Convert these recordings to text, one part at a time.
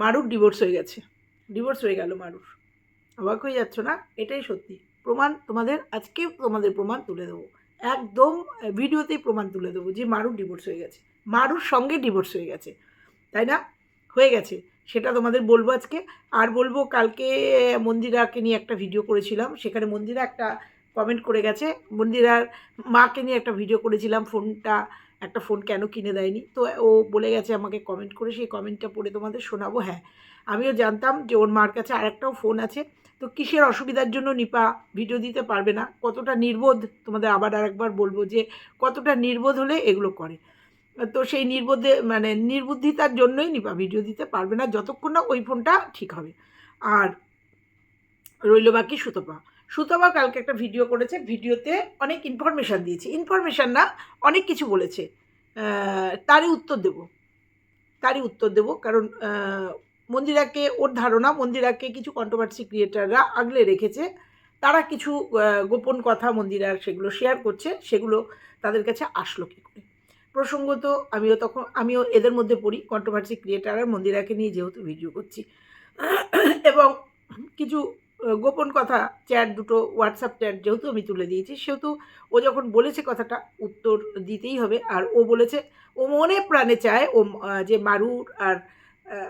মারুর divorce হয়ে গেছে। Divorce হয়ে গেল মারুর। অবাক হয়ে যাচ্ছ না? এটাই সত্যি। প্রমাণ তোমাদের, আজকে তোমাদের প্রমাণ তুলে দেবো। একদম ভিডিওতেই প্রমাণ তুলে দেবো যে মারুর ডিভোর্স হয়ে গেছে। মারুর সঙ্গে ডিভোর্স হয়ে গেছে। তাই না? হয়ে গেছে। সেটা তোমাদের বলব আজকে। আর বলব কালকে মন্দিরাকে নিয়ে একটা ভিডিও করেছিলাম। সেখানে মন্দিরা একটা কমেন্ট করে গেছে। মন্দিরার মাকে নিয়ে একটা ভিডিও করেছিলাম ফোনটা একটা ফোন কেন কিনে দেয়নি? তো ও বলে গেছে আমাকে কমেন্ট করে, সেই কমেন্টটা পড়ে তোমাদের শোনাবো। হ্যাঁ আমিও জানতাম যে ওর মার কাছে আরেকটাও ফোন আছে। তো কিসের অসুবিধার জন্য নিপা ভিডিও দিতে পারবে না? কতটা নির্বোধ? তোমাদের আবার আরেকবার বলব যে কতটা নির্বোধ হলে এগুলো করে। তো সেই নির্বোধে মানে নির্বুদ্ধিতার জন্যই নিপা ভিডিও দিতে পারবে না, যতক্ষণ না ওই ফোনটা ঠিক হবে। আর রইল বাকি সুতপা। সুতপা কালকে একটা ভিডিও করেছে ভিডিওতে অনেক ইনফরমেশান দিয়েছে। ইনফরমেশান না, অনেক কিছু বলেছে। তারই উত্তর দেব। তারই উত্তর দেব, কারণ মন্দিরাকে ওর ধারণা, মন্দিরাকে কিছু কন্ট্রোভার্সি ক্রিয়েটাররা আগলে রেখেছে। তারা কিছু গোপন কথা মন্দিরার সেগুলো শেয়ার করছে, সেগুলো তাদের কাছে আসলো কী করে? প্রসঙ্গত আমিও তখন, আমিও এদের মধ্যে পড়ি কন্ট্রোভার্সি ক্রিয়েটার আর মন্দিরাকে নিয়ে যেহেতু ভিডিও করছি। এবং কিছু গোপন কথা, চ্যাট দুটো, হোয়াটসঅ্যাপ চ্যাট যেহেতু আমি তুলে দিয়েছি, সেহেতু ও যখন বলেছে কথাটা, উত্তর দিতেই হবে। আর ও বলেছে, ও মনে প্রাণে চায় ও যে মারুর আর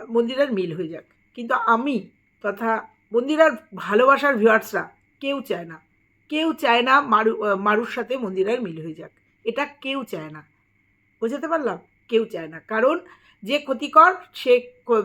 মন্দিরার মিল হয়ে যাক। কিন্তু আমি তথা মন্দিরার ভালোবাসার ভিউয়ার্সরা কেউ চায় না। কেউ চায় না মারু মারুর সাথে মন্দিরার মিল হয়ে যাক। এটা কেউ চায় না। বোঝাতে পারলাম? কেউ চায় না। কারণ যে ক্ষতিকর, সে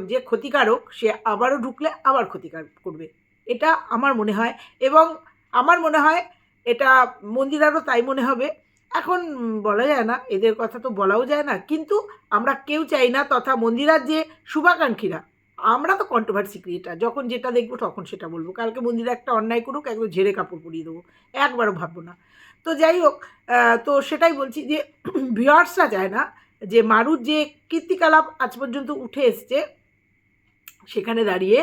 যে ক্ষতিকারক, সে আবারও ঢুকলে আবার ক্ষতিকার করবে। এটা আমার মনে হয়। এবং আমার মনে হয় এটা মন্দিরারও তাই মনে হবে। এখন বলা যায় না, এদের কথা তো বলাও যায় না। কিন্তু আমরা কেউ চাই না তথা মন্দিরার যে শুভাকাঙ্ক্ষীরা, আমরা তো কন্ট্রোভার্সি ক্রিয়েটার যখন যেটা দেখব তখন সেটা বলব। কালকে মন্দিরে একটা অন্যায় করুক, একদম ঝেড়ে কাপড় পরিয়ে দেবো। একবারও ভাববো না। তো যাই হোক তো সেটাই বলছি যে ভিউয়ার্সরা চায় না যে মারুর যে কীর্তিকলাপ আজ পর্যন্ত উঠে এসছে, সেখানে দাঁড়িয়ে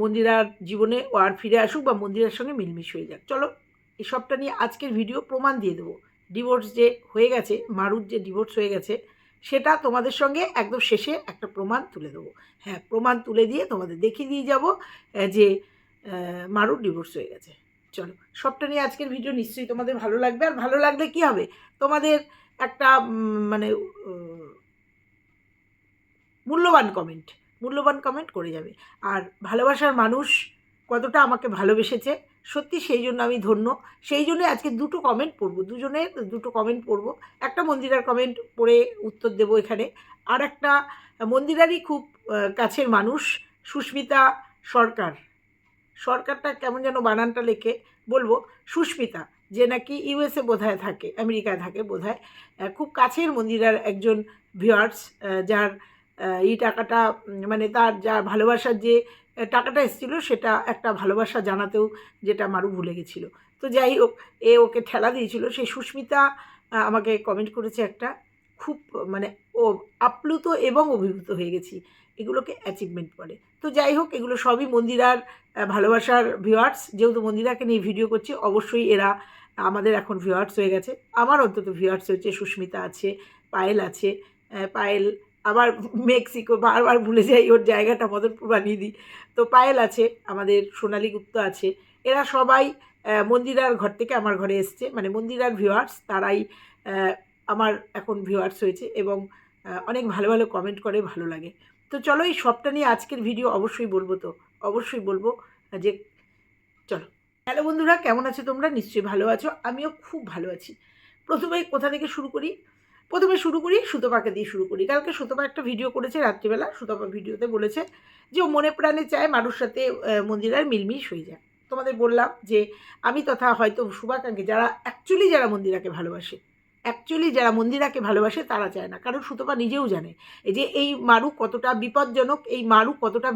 মন্দিরার জীবনে ও আর ফিরে আসুক বা মন্দিরের সঙ্গে মিলমিশ হয়ে যাক। চলো এসবটা নিয়ে আজকের ভিডিও প্রমাণ দিয়ে দেবো। ডিভোর্স যে হয়ে গেছে, মারুর যে ডিভোর্স হয়ে গেছে, সেটা তোমাদের সঙ্গে একদম শেষে একটা প্রমাণ তুলে দেবো। হ্যাঁ প্রমাণ তুলে দিয়ে তোমাদের দেখিয়ে দিয়ে যাব যে মারুর ডিভোর্স হয়ে গেছে। চলো, সবটা নিয়ে আজকের ভিডিও নিশ্চয়ই তোমাদের ভালো লাগবে। আর ভালো লাগলে কি হবে? তোমাদের একটা মানে মূল্যবান কমেন্ট মূল্যবান কমেন্ট করে যাবে। আর ভালোবাসার মানুষ কতটা আমাকে ভালোবেসেছে, সত্যি সেই জন্য আমি ধন্য। সেই জন্য আজকে দুটো কমেন্ট পড়ব দুজনের দুটো কমেন্ট পড়ব। একটা মন্দিরার কমেন্ট পড়ে উত্তর দেবো এখানে। আর একটা মন্দিরারই খুব কাছের মানুষ, সুস্মিতা সরকার। সরকারটা কেমন যেন বানানটা লেখে, বলব, সুস্মিতা, যে নাকি ইউএসএ বোধহয় থাকে, আমেরিকায় থাকে বোধহয়। খুব কাছের মন্দিরার একজন ভিউয়ার্স যার এই টাকাটা মানে তার যা ভালোবাসার যে টাকাটা এসেছিল সেটা একটা ভালোবাসা জানাতেও যেটা মারু ভুলে গেছিল। তো যাই হোক, এ ওকে ঠেলা দিয়েছিল। সেই সুস্মিতা আমাকে কমেন্ট করেছে একটা খুব মানে ও আপ্লুত এবং অভিভূত হয়ে গেছি। এগুলোকে অ্যাচিভমেন্ট বলে। তো যাই হোক, এগুলো সবই মন্দিরার ভালোবাসার ভিউয়ার্স যেহেতু মন্দিরাকে নিয়ে ভিডিও করছি, অবশ্যই এরা আমাদের এখন ভিউয়ার্স হয়ে গেছে। আমার অন্তত ভিউয়ার্স হয়েছে সুস্মিতা আছে, পায়েল আছে পায়েল আবার মেক্সিকো, বারবার ভুলে যাই ওর জায়গাটা, মদনপুর বানিয়ে দিই। তো পায়েল আছে, আমাদের সোনালী গুপ্ত আছে। এরা সবাই মন্দিরার ঘর থেকে আমার ঘরে এসছে। মানে মন্দিরার ভিউয়ার্স তারাই আমার এখন ভিউয়ার্স হয়েছে এবং অনেক ভালো ভালো কমেন্ট করে, ভালো লাগে। তো চলো এই সবটা নিয়ে আজকের ভিডিও অবশ্যই বলব তো। অবশ্যই বলব যে, চলো। হ্যালো বন্ধুরা, কেমন আছো তোমরা? নিশ্চয়ই ভালো আছো। আমিও খুব ভালো আছি। প্রথমে কোথা থেকে শুরু করি? প্রথমে শুরু করি, সুতপাকে দিয়ে শুরু করি। কালকে সুতপা একটা ভিডিও করেছে রাত্রিবেলা, সুতপা ভিডিওতে বলেছে যে ও মনে প্রাণে চায় মানুষ সাথে মন্দিরার মিলমিশ হয়ে যায় তোমাদের বললাম যে আমি তথা হয়তো শুভাকাঙ্ক্ষী যারা অ্যাকচুয়ালি যারা মন্দিরাকে ভালোবাসে অ্যাকচুয়ালি যারা মন্দিরাকে ভালোবাসে তারা চায় না। কারণ সুতপা নিজেও জানে যে এই মারু কতটা বিপজ্জনক, এই মারু কতটা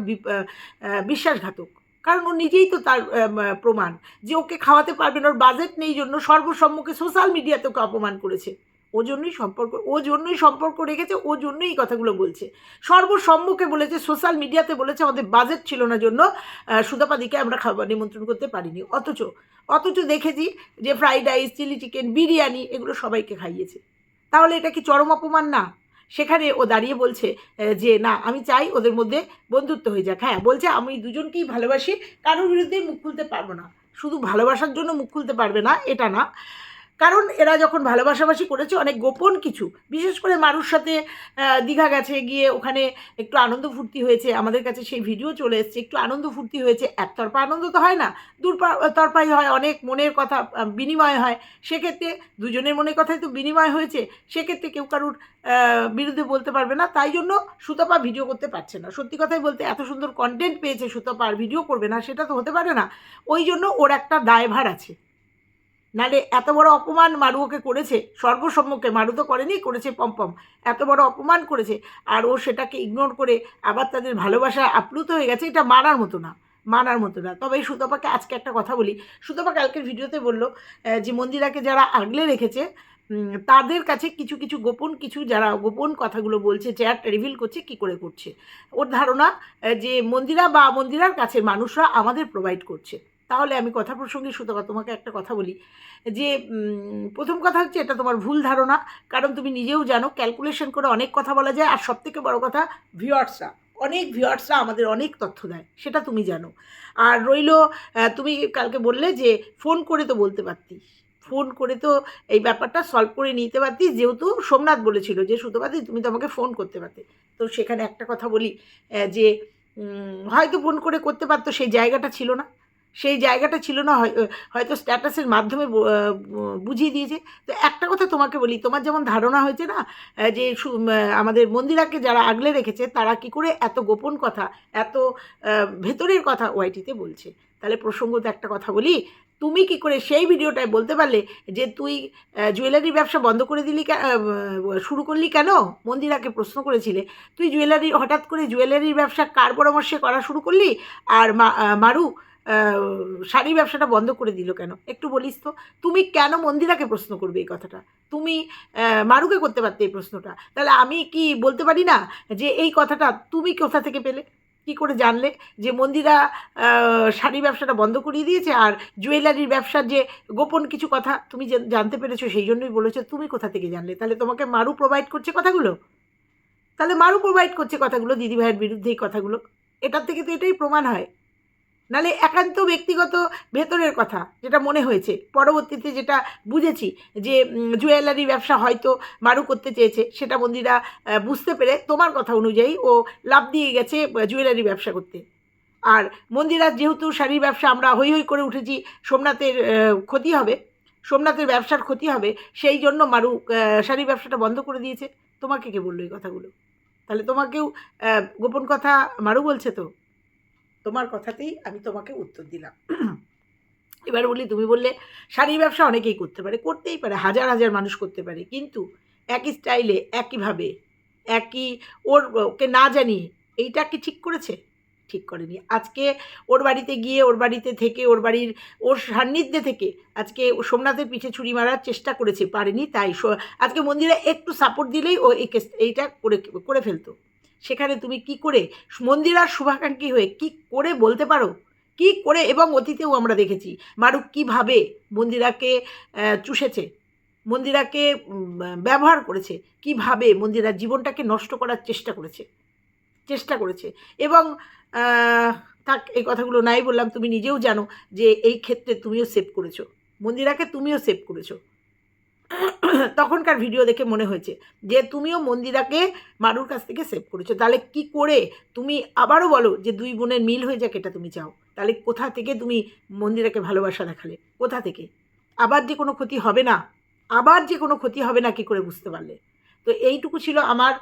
বিশ্বাসঘাতক। কারণ ও নিজেই তো তার প্রমাণ যে ওকে খাওয়াতে পারবে না। ওর বাজেট নেই জন্য সর্বসম্মুখে সোশ্যাল মিডিয়াতে ওকে অপমান করেছে। ও জন্যই সম্পর্ক, ও জন্যই সম্পর্ক রেখেছে, ও জন্যই এই কথাগুলো বলছে। সর্বসম্মুখে বলেছে সোশ্যাল মিডিয়াতে বলেছে, আমাদের বাজেট ছিল না জন্য সুদাপাদিকে আমরা খাবার নিমন্ত্রণ করতে পারিনি। অথচ অথচ দেখেছি যে fried rice chilli chicken biryani, এগুলো সবাইকে খাইয়েছে। তাহলে এটা কি চরম অপমান? না। সেখানে ও দাঁড়িয়ে বলছে যে না, আমি চাই ওদের মধ্যে বন্ধুত্ব হয়ে যাক। হ্যাঁ বলছে, আমি দুজনকেই ভালোবাসি, কারোর বিরুদ্ধে মুখ খুলতে পারব না। শুধু ভালোবাসার জন্য মুখ খুলতে পারবে না, এটা না। কারণ এরা যখন ভালোবাসাবাসি করেছে অনেক গোপন কিছু, বিশেষ করে মানুষ সাথে দীঘা গেছে, গিয়ে ওখানে একটু আনন্দ ফুর্তি হয়েছে, আমাদের কাছে সেই ভিডিও চলে এসছে, একটু আনন্দ ফুর্তি হয়েছে, একতরফা আনন্দ তো হয় না তরফাই হয়, অনেক মনের কথা বিনিময় হয়, সেক্ষেত্রে দুজনের মনের কথাই তো বিনিময় হয়েছে, সেক্ষেত্রে কেউ কারুর বিরুদ্ধে বলতে পারবে না, তাই জন্য সুতপা ভিডিও করতে পারছে না। সত্যি কথাই বলতে এত সুন্দর কন্টেন্ট পেয়েছে সুতপা আর ভিডিও করবে না, সেটা তো হতে পারে না, ওই জন্য ওর একটা দায়ভার আছে। নালে এত বড় অপমান মারু ওকে করেছে সর্বসম্মুখে মারু তো করেনি, করেছে পম্পম এত বড় অপমান করেছে, আর ও সেটাকে ইগনোর করে আবার তাদের ভালোবাসা আপ্লুত হয়ে গেছে, এটা মানার মতো না, মানার মতো না। তবে এই সুতপাকে আজকে একটা কথা বলি। সুতপা কালকের ভিডিওতে বলল যে মন্দিরাকে যারা আগলে রেখেছে তাদের কাছে কিছু কিছু গোপন কিছু যারা গোপন কথাগুলো বলছে চ্যাট রিভিল করছে, কি করে করছে। ওর ধারণা যে মন্দিরা বা মন্দিরার কাছে মানুষরা আমাদের প্রোভাইড করছে। তাহলে আমি কথা প্রসঙ্গে সুতপা তোমাকে একটা কথা বলি, যে প্রথম কথা হচ্ছে এটা তোমার ভুল ধারণা, কারণ তুমি নিজেও জানো ক্যালকুলেশন করে অনেক কথা বলা যায়, আর সবথেকে বড় কথা ভিউয়ার্সরা অনেক ভিউয়ার্সরা আমাদের অনেক তথ্য দেয়, সেটা তুমি জানো। আর রইল তুমি কালকে বললে যে ফোন করে তো বলতে পারতি ফোন করে তো এই ব্যাপারটা সলভ করে নিতে পারতি যেহেতু সোমনাথ বলেছিল যে সুতোপাতি তুমি তো আমাকে ফোন করতে পারতে। তো সেখানে একটা কথা বলি যে হয়তো ফোন করে করতে পারতো, সেই জায়গাটা ছিল না। সেই জায়গাটা ছিল না, হয়- হয়তো স্ট্যাটাসের মাধ্যমে বুঝিয়ে দিয়েছে। তো একটা কথা তোমাকে বলি, তোমার যেমন ধারণা হয়েছে না যে আমাদের মন্দিরাকে যারা আগলে রেখেছে, তারা কি করে এত গোপন কথা, এত ভেতরের কথা ওয়াইটিতে বলছে? তাহলে প্রসঙ্গত একটা কথা বলি, তুমি কি করে সেই ভিডিওটায় বলতে পারলে যে তুই জুয়েলারি ব্যবসা বন্ধ করে দিলি শুরু করলি কেন? মন্দিরাকে প্রশ্ন করেছিলে। তুই জুয়েলারি, হঠাৎ করে জুয়েলারির ব্যবসা কার পরামর্শে করা শুরু করলি? আর মারু শাড়ি ব্যবসাটা বন্ধ করে দিল কেন? একটু বলিস তো। তুমি কেন মন্দিরাকে প্রশ্ন করবে এই কথাটা? তুমি মারুকে করতে পারতে এই প্রশ্নটা। তাহলে আমি কি বলতে পারি না যে এই কথাটা তুমি কোথা থেকে পেলে? কি করে জানলে যে মন্দিরা শাড়ি ব্যবসাটা বন্ধ করিয়ে দিয়েছে আর জুয়েলারির ব্যবসার যে গোপন কিছু কথা তুমি জানতে পেরেছ সেই জন্যই বলেছ তুমি কোথা থেকে জানলে? তাহলে তোমাকে মারু প্রোভাইড করছে কথাগুলো? তাহলে মারু প্রোভাইড করছে কথাগুলো দিদিভাইয়ের বিরুদ্ধে এই কথাগুলো? এটার থেকে তো এটাই প্রমাণ হয়। নালে একান্ত ব্যক্তিগত ভেতরের কথা যেটা মনে হয়েছে। পরবর্তীতে যেটা বুঝেছি যে জুয়েলারি ব্যবসা হয়তো মারু করতে চেয়েছে, সেটা মন্দিরা বুঝতে পেরে তোমার কথা অনুযায়ী ও লাভ দিয়ে গেছে জুয়েলারি ব্যবসা করতে। আর মন্দিরা যেহেতু শাড়ির ব্যবসা আমরা হই হই করে উঠেছি, সোমনাথের ক্ষতি হবে, সোমনাথের ব্যবসার ক্ষতি হবে, সেই জন্য মারু শাড়ি ব্যবসাটা বন্ধ করে দিয়েছে। তোমাকে কে বলল এই কথাগুলো? তাহলে তোমাকেও গোপন কথা মারু বলছে তো? তোমার কথাতেই আমি তোমাকে উত্তর দিলাম। এবার বলি, তুমি বললে শাড়ি ব্যবসা অনেকেই করতে পারে, করতেই পারে, হাজার হাজার মানুষ করতে পারে, কিন্তু একই স্টাইলে, একইভাবে, একই ওর, ওকে না জানিয়ে এইটা কি ঠিক করেছে? ঠিক করেনি। আজকে ওর বাড়িতে গিয়ে, ওর বাড়িতে থেকে, ওর বাড়ির, ওর সান্নিধ্যে থেকে আজকে সোমনাথের পিঠে ছুরি মারার চেষ্টা করেছে, পারেনি, তাই আজকে মন্দিরে একটু সাপোর্ট দিলেই ও এই এইটা করে করে ফেলতো। সেখানে তুমি কি করে মন্দিরার শুভাকাঙ্ক্ষী হয়ে কি করে বলতে পারো? কি করে এবং অতীতেও আমরা দেখেছি। মারুক কীভাবে মন্দিরাকে চুষেছে? মন্দিরাকে ব্যবহার করেছে। কীভাবে মন্দিরার জীবনটাকে নষ্ট করার চেষ্টা করেছে? চেষ্টা করেছে। এবং থাক, এই কথাগুলো নাই বললাম, তুমি নিজেও জানো যে এই ক্ষেত্রে তুমিও সেভ করেছ। মন্দিরাকে তুমিও সেভ করেছ। তখনকার ভিডিও দেখে মনে হয়েছে যে তুমিও মন্দিরাকে মারুর কাছ থেকে সেভ করেছ। তাহলে কি করে তুমি আবারও বলো যে দুই বোনের মিল হয়ে যাক এটা তুমি চাও। তাহলে কোথা থেকে তুমি মন্দিরাকে ভালোবাসা দেখালে? কোথা থেকে? আবার যে কোনো ক্ষতি হবে না? আবার যে কোনো ক্ষতি হবে না কি করে বুঝতে পারলে? তো এইটুকু ছিল আমার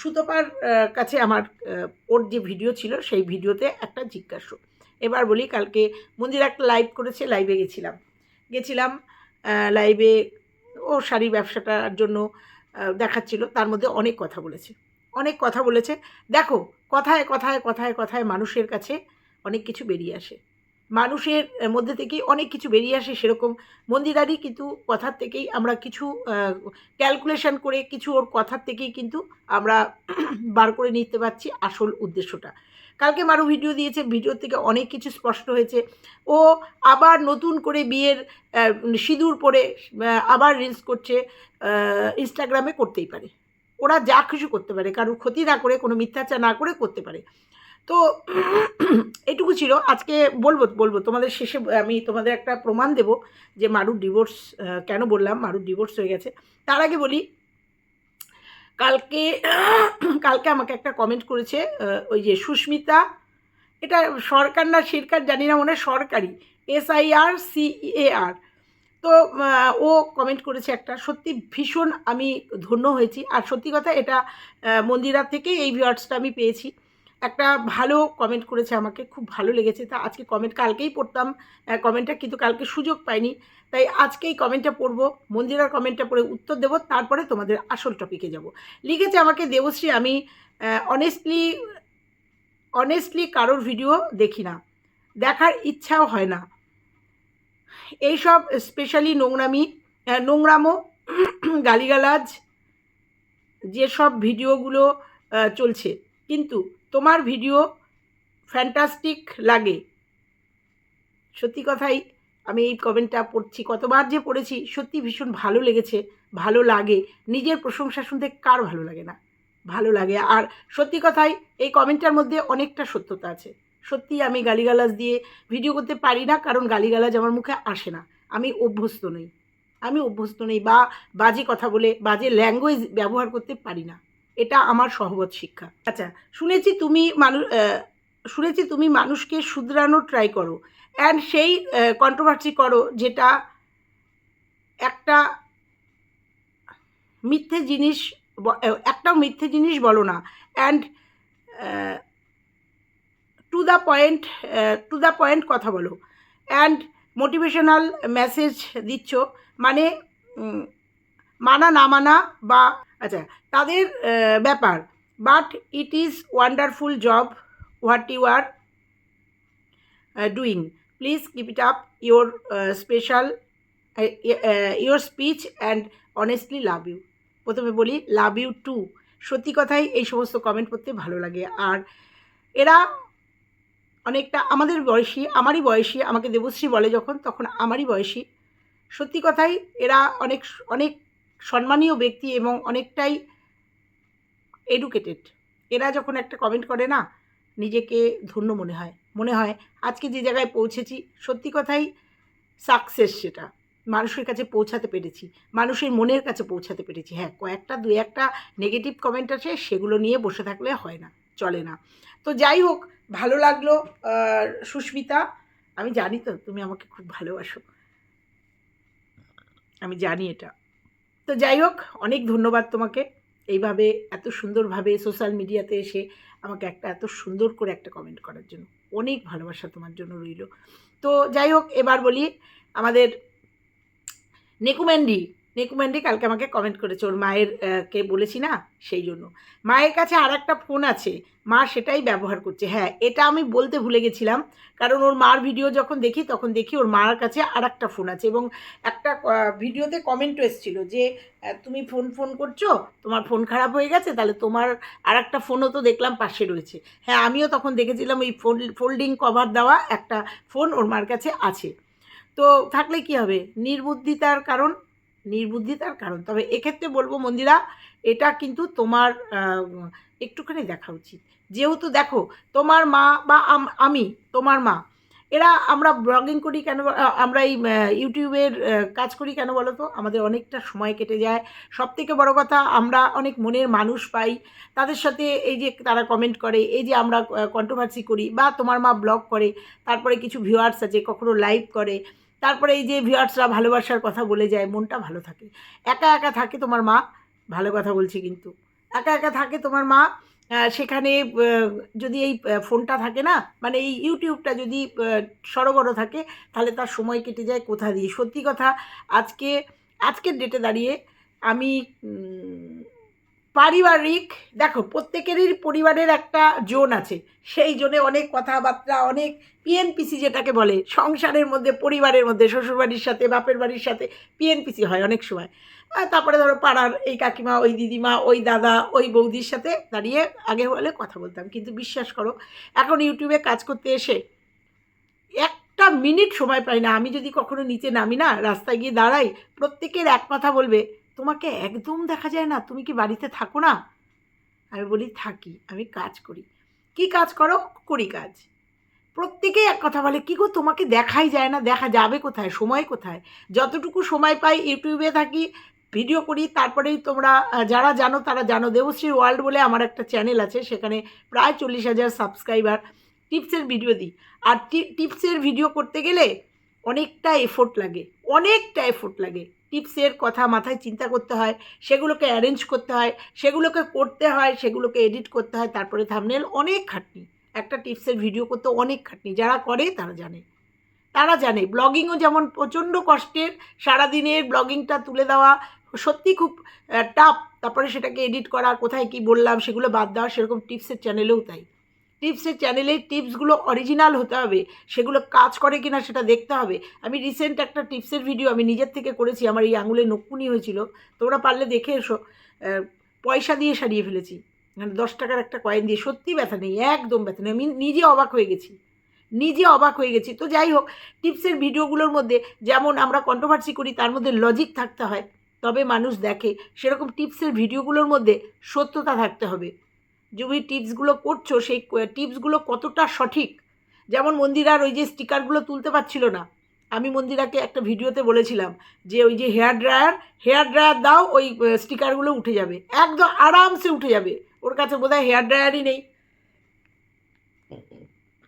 সুতপার কাছে আমার ওর যে ভিডিও ছিল সেই ভিডিওতে একটা জিজ্ঞাসা। এবার বলি কালকে মন্দির একটা লাইভ করেছে লাইভে গেছিলাম। গেছিলাম লাইভে ও শাড়ি ব্যবসাটার জন্য দেখাচ্ছিল। তার মধ্যে অনেক কথা বলেছে। অনেক কথা বলেছে। দেখো, কথায় কথায় কথায় কথায় মানুষের কাছে অনেক কিছু বেরিয়ে আসে। মানুষের মধ্যে থেকেই অনেক কিছু বেরিয়ে আসে সেরকম। মন্দিরারই কিন্তু কথার থেকেই আমরা কিছু ক্যালকুলেশন করে কিছু ওর কথার থেকেই কিন্তু আমরা বার করে নিতে পারছি আসল উদ্দেশ্যটা। কালকে মারু ভিডিও দিয়েছে ভিডিও থেকে অনেক কিছু স্পষ্ট হয়েছে। ও আবার নতুন করে বিয়ের সিঁদুর পরে আবার রিলস করছে ইনস্টাগ্রামে করতেই পারে। ওরা যা খুশি করতে পারে, কারোর ক্ষতি না করে, কোনো মিথ্যাচার না করে করতে পারে। তো এটুকু ছিল। আজকে বলব বলব, তোমাদের শেষে আমি তোমাদের একটা প্রমাণ দেব যে মারুর ডিভোর্স কেন বললাম? মারুর ডিভোর্স হয়ে গেছে। তার আগে বলি কালকে কালকে আমাকে একটা কমেন্ট করেছে ওই যে সুস্মিতা, এটা সরকার না সরকার জানি না, মনে সরকারি S I R C A R তো ও কমেন্ট করেছে একটা, সত্যি ভীষণ আমি ধন্য হয়েছি, আর সত্যি কথা এটা মন্দিরা থেকে এই ভিওয়ার্ডসটা আমি পেয়েছি। একটা ভালো কমেন্ট করেছে আমাকে, খুব ভালো লেগেছে। তা আজকে কমেন্ট কালকেই পড়তাম কমেন্টটা কিন্তু কালকে সুযোগ পাইনি। তাই আজকেই কমেন্টটা পড়ব মন্দিরার কমেন্টটা পড়ে উত্তর দেবো, তারপরে তোমাদের আসল টপিকে যাব। লিখেছে আমাকে দেবশ্রী, আমি অনেস্টলি অনেস্টলি কারোর ভিডিও দেখি না। দেখার ইচ্ছাও হয় না। এইসব স্পেশালি নোংরামি নোংরামো, গালিগালাজ, যেসব ভিডিওগুলো চলছে। কিন্তু তোমার ভিডিও ফ্যান্টাস্টিক লাগে। সত্যি কথাই, আমি এই কমেন্টটা পড়ছি, কতবার যে পড়েছি, সত্যি ভীষণ ভালো লেগেছে, ভালো লাগে। নিজের প্রশংসা শুনতে কার ভালো লাগে না, ভালো লাগে। আর সত্যি কথাই, এই কমেন্টটার মধ্যে অনেকটা সত্যতা আছে। সত্যি আমি গালিগালাজ দিয়ে ভিডিও করতে পারি না, কারণ গালিগালাজ আমার মুখে আসে না। আমি অভ্যস্ত নই। আমি অভ্যস্ত নই বা বাজে কথা বলে, বাজে ল্যাঙ্গুয়েজ ব্যবহার করতে পারি না। এটা আমার সহবত শিক্ষা। আচ্ছা শুনেছি তুমি মানুষ শুনেছি তুমি মানুষকে শুধরানোর ট্রাই করো। অ্যান্ড সেই কন্ট্রোভার্সি করো যেটা একটা মিথ্যে জিনিস একটাও মিথ্যে জিনিস বলো না। And to the point to the point কথা বলো। অ্যান্ড মোটিভেশনাল মেসেজ দিচ্ছ। মানে মানা না মানা বা আচ্ছা তাদের ব্যাপার। But it is wonderful job what you are doing please keep it up your special your speech and honestly love you প্রথমে বলি লাভ ইউ টু সত্যি কথাই এই সমস্ত কমেন্ট করতে ভালো লাগে। আর এরা অনেকটা আমাদের বয়সী, আমারই বয়সী, আমাকে দেবশ্রী বলে যখন, তখন আমারই বয়সী। সত্যি কথাই এরা অনেক অনেক সম্মানীয় ব্যক্তি এবং অনেকটাই এডুকেটেড এরা যখন একটা কমেন্ট করে না, নিজেকে ধন্য মনে হয়। মনে হয়, আজকে যে জায়গায় পৌঁছেছি, সত্যি কথাই সাকসেস সেটা। মানুষের কাছে পৌঁছাতে পেরেছি। মানুষের মনের কাছে পৌঁছাতে পেরেছি। হ্যাঁ কয়েকটা দু একটা নেগেটিভ কমেন্ট আছে সেগুলো নিয়ে বসে থাকলে হয় না, চলে না। তো যাই হোক, ভালো লাগল সুস্মিতা, আমি জানি তো তুমি আমাকে খুব ভালোবাসো। আমি জানি এটা। তো যাই হোক, অনেক ধন্যবাদ তোমাকে। এইভাবে এত সুন্দরভাবে সোশ্যাল মিডিয়াতে এসে আমাকে একটা এত সুন্দর করে একটা কমেন্ট করার জন্য। অনেক ভালোবাসা তোমার জন্য রইল। তো যাই হোক, এবার বলি আমাদের নেকুম্যান্ডি নেকুম্যান্ডি কালকে আমাকে কমেন্ট করেছে, ওর মায়ের কে বলেছি না? সেই জন্য। মায়ের কাছে আর একটা ফোন আছে, মা সেটাই ব্যবহার করছে। হ্যাঁ এটা আমি বলতে ভুলে গেছিলাম, কারণ ওর মার ভিডিও যখন দেখি, তখন দেখি ওর মার কাছে আর একটা ফোন আছে এবং একটা ভিডিওতে কমেন্টও এসেছিল যে তুমি ফোন ফোন করছ? তোমার ফোন খারাপ হয়ে গেছে? তাহলে তোমার আর একটা ফোনও তো দেখলাম পাশে রয়েছে। হ্যাঁ আমিও তখন দেখেছিলাম ওই ফোল ফোল্ডিং কভার দেওয়া একটা ফোন ওর মার কাছে আছে। তো থাকলে কি হবে? নির্বুদ্ধিতার কারণ নির্বুদ্ধিতার কারণ। তবে এক্ষেত্রে বলব মন্দিরা, এটা কিন্তু তোমার একটুখানি দেখা উচিত। যেহেতু দেখো, তোমার মা বা আম- তোমার মা, এরা আমরা ব্লগিং করি কেন, আমরা এই ইউটিউবের কাজ করি কেন বলো তো? আমাদের অনেকটা সময় কেটে যায়। সব থেকে বড়ো কথা, আমরা অনেক মনের মানুষ পাই। তাদের সাথে এই যে তারা কমেন্ট করে, এই যে আমরা কন্ট্রোভার্সি করি বা তোমার মা ব্লগ করে, তারপরে কিছু ভিউয়ার্স আছে, কখনো লাইভ করে তারপরে এই যে ভিউয়ার্সরা ভালোবাসার কথা বলে যায়, মনটা ভালো থাকে। একা একা থাকে তোমার মা, ভালো কথা বলছি কিন্তু। একা একা থাকে তোমার মা সেখানে যদি এই ফোনটা থাকে না মানে এই ইউটিউবটা যদি সড়গড় থাকে, তাহলে তার সময় কেটে যায় কোথা দিয়ে। সত্যি কথা, আজকে, আজকের ডেটে দাঁড়িয়ে আমি পারিবারিক, দেখো, প্রত্যেকেরই পরিবারের একটা জোন আছে। সেই জোনে অনেক কথাবার্তা, অনেক পিএনপিসি যেটাকে বলে, সংসারের মধ্যে, পরিবারের মধ্যে, শ্বশুরবাড়ির সাথে, বাপের বাড়ির সাথে পিএনপিসি হয় অনেক সময়। তারপরে ধরো পাড়ার এই কাকিমা, ওই দিদিমা, ওই দাদা, ওই বৌদির সাথে দাঁড়িয়ে আগে হলে কথা বলতাম। কিন্তু বিশ্বাস করো, এখন ইউটিউবে কাজ করতে এসে একটা মিনিট সময় পাই না। আমি যদি কখনো নিচে নামি না, রাস্তায় গিয়ে দাঁড়াই, প্রত্যেকের এক কথা বলবে তোমাকে একদম দেখা যায় না? তুমি কি বাড়িতে থাকো না? আমি বলি, থাকি। আমি কাজ করি। কি কাজ করো? করি কাজ। প্রত্যেকেই এক কথা বলে, কী গো, তোমাকে দেখাই যায় না? দেখা যাবে কোথায়? সময় কোথায়? যতটুকু সময় পাই ইউটিউবে থাকি ভিডিও করি, তারপরেই তোমরা যারা জানো তারা জানো। দেবশ্রী ওয়ার্ল্ড বলে আমার একটা চ্যানেল আছে, সেখানে প্রায় চল্লিশ হাজার সাবস্ক্রাইবার টিপসের ভিডিও দিই। আর টিপসের ভিডিও করতে গেলে অনেকটা এফোর্ট লাগে। অনেকটা এফোর্ট লাগে। টিপসের কথা মাথায় চিন্তা করতে হয়, সেগুলোকে অ্যারেঞ্জ করতে হয়, সেগুলোকে করতে হয়, সেগুলোকে এডিট করতে হয়, তারপরে থামনেল অনেক খাটনি। একটা টিপসের ভিডিও করতে অনেক খাটনি, যারা করে তারা জানে। তারা জানে ব্লগিংও যেমন প্রচণ্ড কষ্টের, সারাদিনের ব্লগিংটা তুলে দেওয়া সত্যি খুব টাফ তারপরে সেটাকে এডিট করা, কোথায় কি বললাম, সেগুলো বাদ দেওয়া, সেরকম টিপসের চ্যানেলেও তাই। টিপসের চ্যানেলের টিপসগুলো অরিজিনাল হতে হবে। সেগুলো কাজ করে কিনা সেটা দেখতে হবে। আমি রিসেন্ট একটা টিপসের ভিডিও আমি নিজের থেকে করেছি, আমার এই আঙুলে নকুনি হয়েছিল। তোমরা পারলে দেখে এসো। পয়সা দিয়ে সারিয়ে ফেলেছি। মানে দশ টাকার একটা কয়েন দিয়ে। সত্যি ব্যথা নেই, একদম ব্যথা নেই। আমি নিজে অবাক হয়ে গেছি। নিজে অবাক হয়ে গেছি। তো যাই হোক টিপসের ভিডিওগুলোর মধ্যে যেমন আমরা কন্ট্রোভার্সি করি, তার মধ্যে লজিক থাকতে হয়। তবে মানুষ দেখে। সেরকম টিপসের ভিডিওগুলোর মধ্যে সত্যতা থাকতে হবে। তুমি টিপসগুলো করছ, সেই টিপসগুলো কতটা সঠিক? যেমন মন্দিরার ওই যে স্টিকারগুলো তুলতে পারছিল না। আমি মন্দিরাকে একটা ভিডিওতে বলেছিলাম যে ওই যে হেয়ার ড্রায়ার হেয়ার ড্রায়ার দাও, ওই স্টিকারগুলো উঠে যাবে। একদম আরামসে উঠে যাবে। ওর কাছে বোধহয় হেয়ার ড্রায়ারই নেই।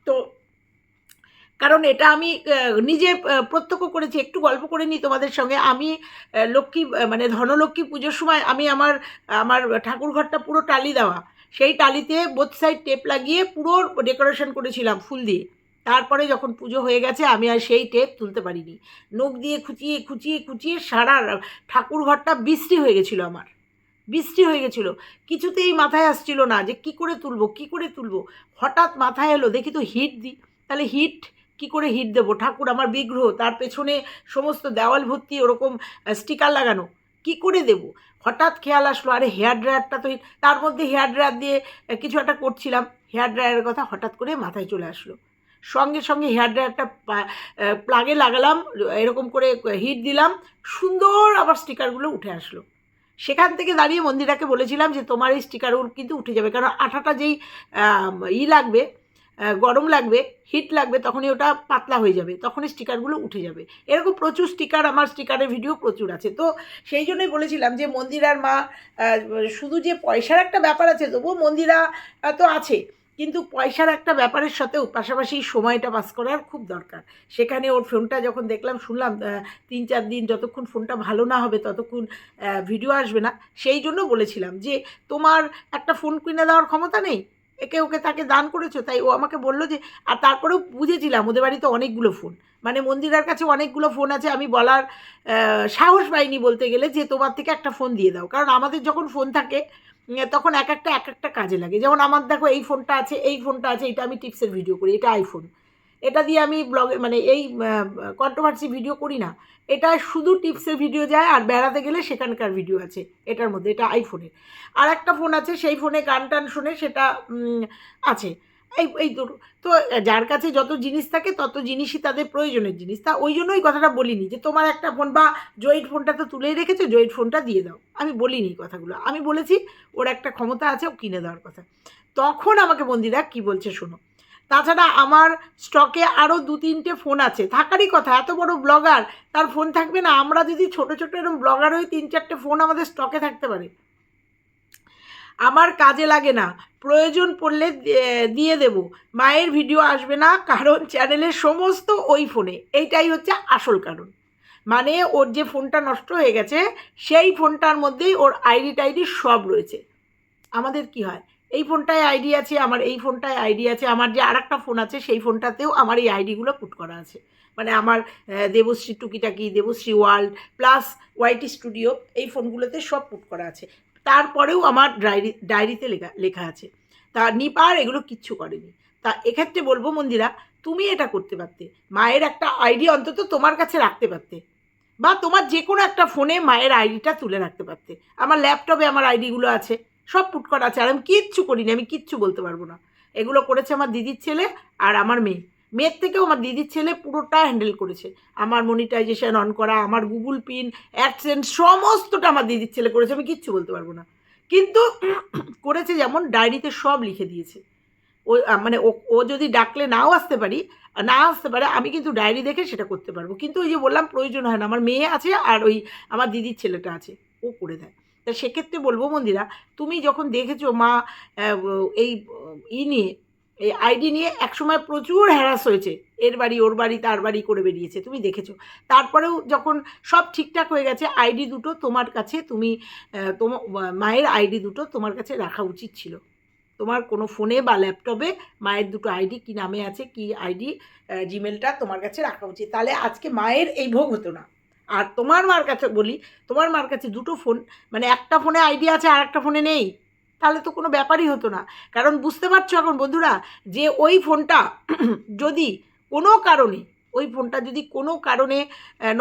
তো কারণ এটা আমি নিজে প্রত্যক্ষ করেছি, একটু গল্প করে নিই তোমাদের সঙ্গে। আমি লক্ষ্মী মানে ধনলক্ষ্মী পুজোর সময় আমি আমার আমার ঠাকুর ঘরটা পুরো টালি দেওয়া। সেই টালিতে বোথ সাইড টেপ লাগিয়ে পুরো ডেকোরেশন করেছিলাম ফুল দিয়ে। তারপরে যখন পুজো হয়ে গেছে, আমি আর সেই টেপ তুলতে পারিনি। নখ দিয়ে খুঁচিয়ে খুঁচিয়ে খুঁচিয়ে সারা ঠাকুর ঘরটা বৃষ্টি হয়ে গেছিল আমার। বৃষ্টি হয়ে গেছিল। কিছুতেই মাথায় আসছিল না যে কি করে তুলবো, কি করে তুলবো। হঠাৎ মাথায় এলো, দেখি তো হিট দিই তাহলে হিট কি করে হিট দেবো? ঠাকুর আমার বিগ্রহ, তার পেছনে সমস্ত দেওয়াল ভর্তি ওরকম স্টিকার লাগানো। কি করে দেবো? হঠাৎ খেয়াল আসলো, আরে হেয়ার ড্রায়ারটা তো তার মধ্যে হেয়ার ড্রায়ার দিয়ে কিছু একটা করছিলাম, হেয়ার ড্রায়ারের কথা হঠাৎ করে মাথায় চলে আসলো। সঙ্গে সঙ্গে হেয়ার ড্রায়ারটা প্লাগে লাগালাম, এরকম করে হিট দিলাম, সুন্দর আবার স্টিকারগুলো উঠে আসলো। সেখান থেকে দাঁড়িয়ে মন্দিরাকে বলেছিলাম যে, তোমার এই স্টিকারগুলো কিন্তু উঠে যাবে। কারণ আঠাটা যেই ই লাগবে গরম লাগবে হিট লাগবে, তখনই ওটা পাতলা হয়ে যাবে, তখনই স্টিকারগুলো উঠে যাবে। এরকম প্রচুর স্টিকার আমার স্টিকারের ভিডিও প্রচুর আছে। তো সেই জন্যই বলেছিলাম যে মন্দিরার মা শুধু যে পয়সার একটা ব্যাপার আছে, তবুও মন্দিরা তো আছে। কিন্তু পয়সার একটা ব্যাপারের সাথেও পাশাপাশি সময়টা পাস করার খুব দরকার। সেখানে ওর ফোনটা যখন দেখলাম, শুনলাম তিন চার দিন যতক্ষণ ফোনটা ভালো না হবে, ততক্ষণ ভিডিও আসবে না। সেই জন্য বলেছিলাম যে তোমার একটা ফোন কিনে দেওয়ার ক্ষমতা নেই? একে ওকে তাকে দান করেছ? তাই ও আমাকে বলল যে, আর তারপরেও বুঝেছিলাম ওদের বাড়িতে অনেকগুলো ফোন। মানে মন্দিরার কাছে অনেকগুলো ফোন আছে, আমি বলার সাহস পাইনি বলতে গেলে যে তোমার থেকে একটা ফোন দিয়ে দাও। কারণ আমাদের যখন ফোন থাকে তখন এক একটা এক একটা কাজে লাগে। যেমন আমার দেখো এই ফোনটা আছে, এই ফোনটা আছে, এটা আমি টিপসের ভিডিও করি, এটা আইফোন এটা দিয়ে আমি ব্লগে মানে এই কন্ট্রোভার্সি ভিডিও করি না। এটা শুধু টিপসের ভিডিও যায়, আর বেড়াতে গেলে সেখানকার ভিডিও আছে, এটার মধ্যে, এটা আইফোনের আর একটা ফোন আছে, সেই ফোনে গান টান শুনে সেটা আছে। এই এই দুটো। তো, যার কাছে যত জিনিস থাকে, তত জিনিসই তাদের প্রয়োজনের জিনিস। তা ওই জন্য ওই কথাটা বলিনি যে, তোমার একটা ফোন বা জয়েন্ট ফোনটা তো তুলেই রেখেছো জয়েন্ট ফোনটা দিয়ে দাও। আমি বলিনি কথাগুলো। আমি বলেছি, ওর একটা ক্ষমতা আছে, ও কিনে দেওয়ার কথা। তখন আমাকে বন্দিরা কি বলছে শোনো। তাছাড়া আমার স্টকে আরও দু তিনটে ফোন আছে। থাকারই কথা, এত বড় ব্লগার, তার ফোন থাকবে না। আমরা যদি ছোট ছোট এরকম ব্লগার হয়ে তিন চারটে ফোন আমাদের স্টকে থাকতে পারে। আমার কাজে লাগে না। প্রয়োজন পড়লে দিয়ে- দেব। মায়ের ভিডিও আসবে না, কারণ চ্যানেলের সমস্ত ওই ফোনে। এইটাই হচ্ছে আসল কারণ। মানে ওর যে ফোনটা নষ্ট হয়ে গেছে, সেই ফোনটার মধ্যেই ওর আইডি টাইডি সব রয়েছে। আমাদের কি হয়? এই ফোনটায় আইডি আছে, আমার এই ফোনটায় আইডি আছে, আমার যে আর একটা ফোন আছে, সেই ফোনটাতেও আমার এই আইডিগুলো পুট করা আছে। মানে আমার দেবশ্রী টুকিটাকি, Debashree world plus YT studio এই ফোনগুলোতে সব পুট করা আছে। তারপরেও আমার ডায়েরি ডায়েরিতে লেখা লেখা আছে। তা নিপার এগুলো কিচ্ছু করেনি। তা এক্ষেত্রে বলব মন্দিরা, তুমি এটা করতে পারতে। মায়ের একটা আইডি অন্তত তোমার কাছে রাখতে পারতে। বা তোমার যে কোনো একটা ফোনে মায়ের আইডিটা তুলে রাখতে পারতে। আমার ল্যাপটপে আমার আইডিগুলো আছে। সব পুট করা আছে। আর আমি কিচ্ছু করিনি, আমি কিচ্ছু বলতে পারব না। এগুলো করেছে আমার দিদির ছেলে আর আমার মেয়ে। মেয়ের থেকেও আমার দিদির ছেলে পুরোটা হ্যান্ডেল করেছে। আমার মনিটাইজেশন অন করা, আমার গুগল পিন অ্যাডসেন্স সমস্তটা আমার দিদির ছেলে করেছে, আমি কিচ্ছু বলতে পারব না। কিন্তু করেছে যেমন ডায়েরিতে সব লিখে দিয়েছে। ও মানে ও ও যদি ডাকলে নাও আসতে পারি, না আসতে পারে, আমি কিন্তু ডায়েরি দেখে সেটা করতে পারব। কিন্তু ওই যে বললাম প্রয়োজন হয় না, আমার মেয়ে আছে আর ওই আমার দিদির ছেলেটা আছে, ও করে দেয়। তা সেক্ষেত্রে বলব মন্দিরা তুমি যখন দেখেছ মা এই, ই নিয়ে, এই আইডি নিয়ে একসময় প্রচুর হ্যারাস হয়েছে, এর বাড়ি, ওর বাড়ি, তার বাড়ি করে বেরিয়েছে, তুমি দেখেছ। তারপরেও যখন সব ঠিকঠাক হয়ে গেছে আইডি দুটো তোমার কাছে তুমি তোমার মায়ের আইডি দুটো তোমার কাছে রাখা উচিত ছিল। তোমার কোনো ফোনে বা ল্যাপটপে মায়ের দুটো আইডি কি নামে আছে, কি আইডি জিমেলটা তোমার কাছে রাখা উচিত। তাহলে আজকে মায়ের এই ভোগ হতো না। আর তোমার মার কাছে বলি, তোমার মার কাছে দুটো ফোন মানে একটা ফোনে আইডিয়া আছে আর একটা ফোনে নেই, তাহলে তো কোনো ব্যাপারই হতো না। কারণ বুঝতে পারছ এখন বন্ধুরা যে ওই ফোনটা যদি কোনো কারণে, ওই ফোনটা যদি কোনো কারণে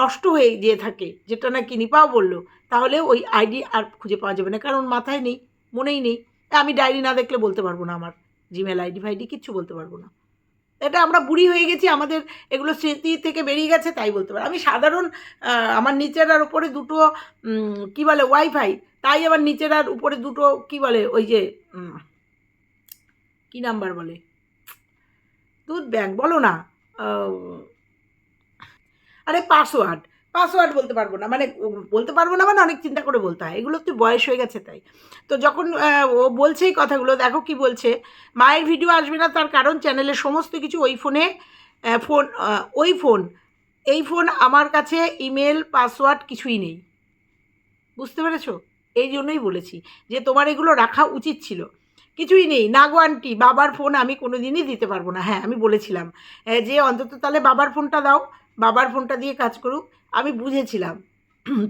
নষ্ট হয়ে গিয়ে থাকে, যেটা নাকি নিপাও বলল, তাহলে ওই আইডি আর খুঁজে পাওয়া যাবে না। কারণ মাথায় নেই, মনেই নেই। আমি ডায়েরি না দেখলে বলতে পারব না আমার। জিমেল আইডি ফাইডি কিচ্ছু বলতে পারব না। এটা আমরা বুড়ি হয়ে গেছি, আমাদের এগুলো স্মৃতি থেকে বেরিয়ে গেছে, তাই বলতে পারি। আমি সাধারণ আমার নিচেরার উপরে দুটো কি বলে, ওয়াইফাই, তাই আবার নিচেরার উপরে দুটো, কি বলে, ওই যে কি নাম্বার বলে? দুধ ব্যাগ বলো না আরে পাসওয়ার্ড পাসওয়ার্ড বলতে পারব না। মানে বলতে পারব না মানে অনেক চিন্তা করে বলতে হয়। এগুলো তো বয়স হয়ে গেছে তাই। তো যখন ও বলছে এই কথাগুলো, দেখো কি বলছে। মায়ের ভিডিও আসবে না তার কারণ চ্যানেলের সমস্ত কিছু ওই ফোনে ফোন ওই ফোন এই ফোন আমার কাছে ইমেল পাসওয়ার্ড কিছুই নেই। বুঝতে পেরেছ? এই জন্যই বলেছি যে তোমার এগুলো রাখা উচিত ছিল। কিছুই নেই নাগো আন্টি বাবার ফোন আমি কোনো দিনই দিতে পারব না। হ্যাঁ আমি বলেছিলাম যে অন্তত তাহলে বাবার ফোনটা দাও, বাবার ফোনটা দিয়ে কাজ করুক, আমি বুঝেছিলাম।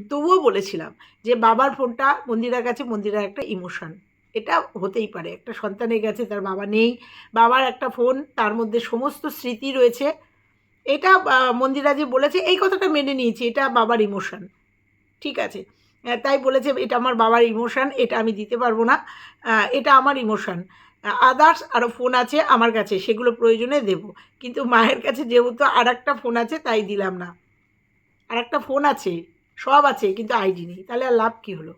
তবুও বলেছিলাম যে বাবার ফোনটা মন্দিরার কাছে, মন্দিরার একটা ইমোশন এটা হতেই পারে, একটা সন্তানের কাছে তার বাবা নেই, বাবার একটা ফোন তার মধ্যে সমস্ত স্মৃতি রয়েছে। এটা মন্দিরা যে বলেছে, এই কথাটা মেনে নিয়েছি, এটা বাবার ইমোশন ঠিক আছে তাই বলেছে, এটা আমার বাবার ইমোশান এটা আমি দিতে পারব না এটা আমার ইমোশান আদার্স আরও ফোন আছে আমার কাছে, সেগুলো প্রয়োজনে দেব। কিন্তু মায়ের কাছে যেহেতু আর একটা ফোন আছে, তাই দিলাম না। আর একটা ফোন আছে, সব আছে, কিন্তু আইডি নেই, তাহলে আর লাভ কী হলো?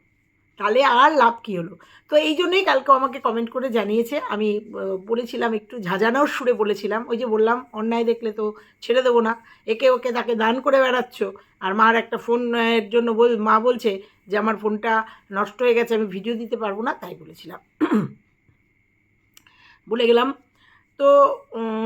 তাহলে আর লাভ কী হলো? তো এই জন্যই কালকে আমাকে কমেন্ট করে জানিয়েছে। আমি বলেছিলাম একটু ঝাঁঝানোর সুরে বলেছিলাম। ওই যে বললাম, অন্যায় দেখলে তো ছেড়ে দেবো না। একে ওকে তাকে দান করে বেড়াচ্ছ। আর মার একটা ফোন এর জন্য বল, মা বলছে যে আমার ফোনটা নষ্ট হয়ে গেছে, আমি ভিডিও দিতে পারব না, তাই বলেছিলাম। বলে গেলাম তো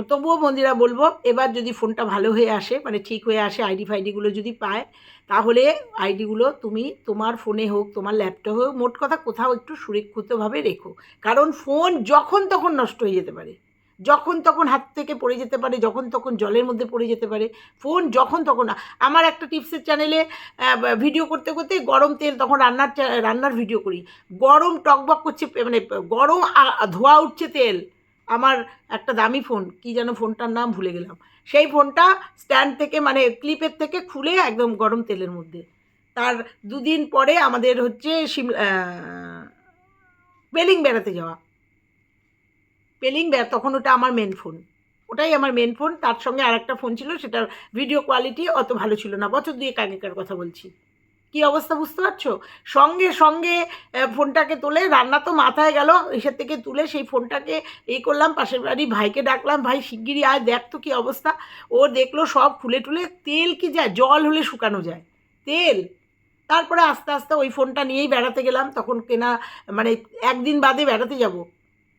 তবুও বন্ধুরা বলব, এবার যদি ফোনটা ভালো হয়ে আসে মানে ঠিক হয়ে আসে, আইডি ফাইডিগুলো যদি পায়, তাহলে আইডিগুলো তুমি তোমার ফোনে হোক, তোমার ল্যাপটপে হোক, মোট কথা কোথাও একটু সুরক্ষিতভাবে রেখো। কারণ ফোন যখন তখন নষ্ট হয়ে যেতে পারে। যখন তখন হাত থেকে পড়ে যেতে পারে, যখন তখন জলের মধ্যে পড়ে যেতে পারে। ফোন যখন তখন, আমার একটা টিপসের চ্যানেলে ভিডিও করতে করতে গরম তেল, তখন রান্নার রান্নার ভিডিও করি। গরম টকবক করছে মানে গরম ধোয়া উঠছে তেল। আমার একটা দামি ফোন কি যেন ফোনটার নাম ভুলে গেলাম। সেই ফোনটা স্ট্যান্ড থেকে মানে ক্লিপের থেকে খুলে একদম গরম তেলের মধ্যে। তার দুদিন পরে আমাদের হচ্ছে আহ, পেলিং বেড়াতে যাওয়া। পেলিং বেড়া তখন ওটা আমার মেন ফোন ওটাই আমার মেন ফোন তার সঙ্গে আর একটা ফোন ছিল সেটার ভিডিও কোয়ালিটি অত ভালো ছিল না। বছর দুয়েক আগেকার কথা বলছি। কি অবস্থা বুঝতে পারছ? সঙ্গে সঙ্গে ফোনটাকে তুলে, রান্না তো মাথায় গেল এসের থেকে তুলে সেই ফোনটাকে এই করলাম, পাশের বাড়ি ভাইকে ডাকলাম, ভাই, শিগগিরই আয়, দেখ তো কী অবস্থা। ও দেখল সব খুলে টুলে তেল কি যায়, জল হলে শুকানো যায়, তেল। তারপরে আস্তে আস্তে ওই ফোনটা নিয়েই বেড়াতে গেলাম, তখন কেনা মানে একদিন বাদে বেড়াতে যাব।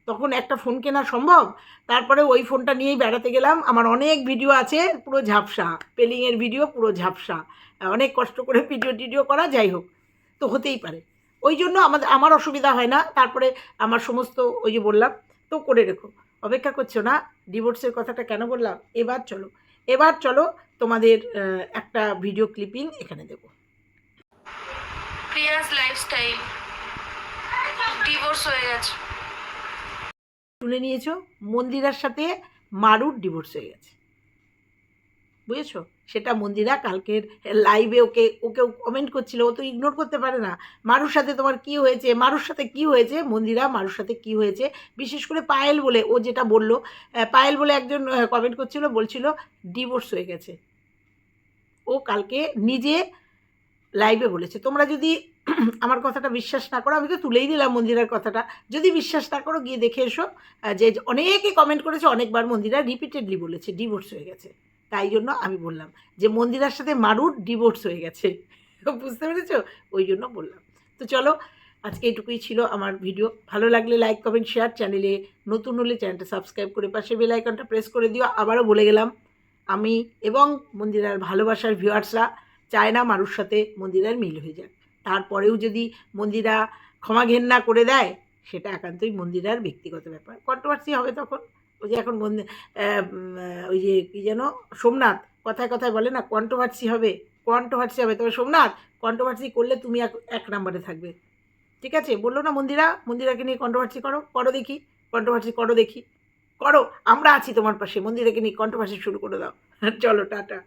তখন একটা ফোন কেনা সম্ভব? তারপরে ওই ফোনটা নিয়েই বেড়াতে গেলাম, আমার অনেক ভিডিও আছে, পুরো ঝাপসা, পেলিংয়ের ভিডিও, পুরো ঝাপসা। অনেক কষ্ট করে ভিডিও টিডিও করা যাই হোক তো হতেই পারে। ওই জন্য আমাদের আমার অসুবিধা হয় না তারপরে আমার সমস্ত ওই যে বললাম তো করে রেখো। অপেক্ষা করছ না ডিভোর্সের কথাটা কেন বললাম? এবার চলো এবার চলো তোমাদের একটা ভিডিও ক্লিপিং এখানে দেবো। প্রিয়াস লাইফস্টাইল ডিভোর্স হয়ে গেছে। শুনে নিয়েছো মন্দিরার সাথে মারুর ডিভোর্স হয়ে গেছে। বুঝেছ? সেটা মন্দিরা কালকের লাইভে ওকে ওকে কমেন্ট করছিল, ও তো ইগনোর করতে পারে না। মারুর সাথে তোমার কি হয়েছে? মারুর সাথে কি হয়েছে? মন্দিরা মারুর সাথে কি হয়েছে? বিশেষ করে পায়েল বলে ও যেটা বলল পায়েল বলে একজন কমেন্ট করছিল, বলছিল ডিভোর্স হয়ে গেছে। ও কালকে নিজে লাইভে বলেছে। তোমরা যদি আমার কথাটা বিশ্বাস না করো, আমি তো তুলেই দিলাম মন্দিরার কথাটা। যদি বিশ্বাস না করো, গিয়ে দেখে এসো যে অনেকে কমেন্ট করেছে, অনেকবার মন্দিরা রিপিটেডলি বলেছে ডিভোর্স হয়ে গেছে। তাই জন্য আমি বললাম যে মন্দিরার সাথে মারুর ডিভোর্স হয়ে গেছে। বুঝতে পেরেছ? ওই জন্য বললাম। তো চলো, আজকে এটুকুই ছিল আমার ভিডিও ভালো লাগলে লাইক কমেন্ট শেয়ার চ্যানেলে নতুন হলে চ্যানেলটা সাবস্ক্রাইব করে পাশে বেল আইকনটা প্রেস করে দিও। আবারও বলে গেলাম, আমি এবং মন্দিরার ভালোবাসার ভিউয়ার্সরা চায় না মারুর সাথে মন্দিরার মিল হয়ে যাক। তারপরেও যদি মন্দিরা ক্ষমা ঘেন্না করে দেয়, সেটা একান্তই মন্দিরার ব্যক্তিগত ব্যাপার। কন্ট্রোভার্সি হবে তখন। ওই যে এখন আহ, ওই যে কী যেন সোমনাথ কথায় কথায় বলে না কন্ট্রোভার্সি হবে কন্ট্রোভার্সি হবে। তবে সোমনাথ কন্ট্রোভার্সি করলে তুমি এক এক নম্বরে থাকবে। ঠিক আছে? বলল না মন্দিরা? মন্দিরাকে নিয়ে কন্ট্রোভার্সি করো করো দেখি কন্ট্রোভার্সি করো দেখি। করো আমরা আছি তোমার পাশে মন্দিরাকে নিয়ে কন্ট্রোভার্সি শুরু করে দাও। চলো টাটা।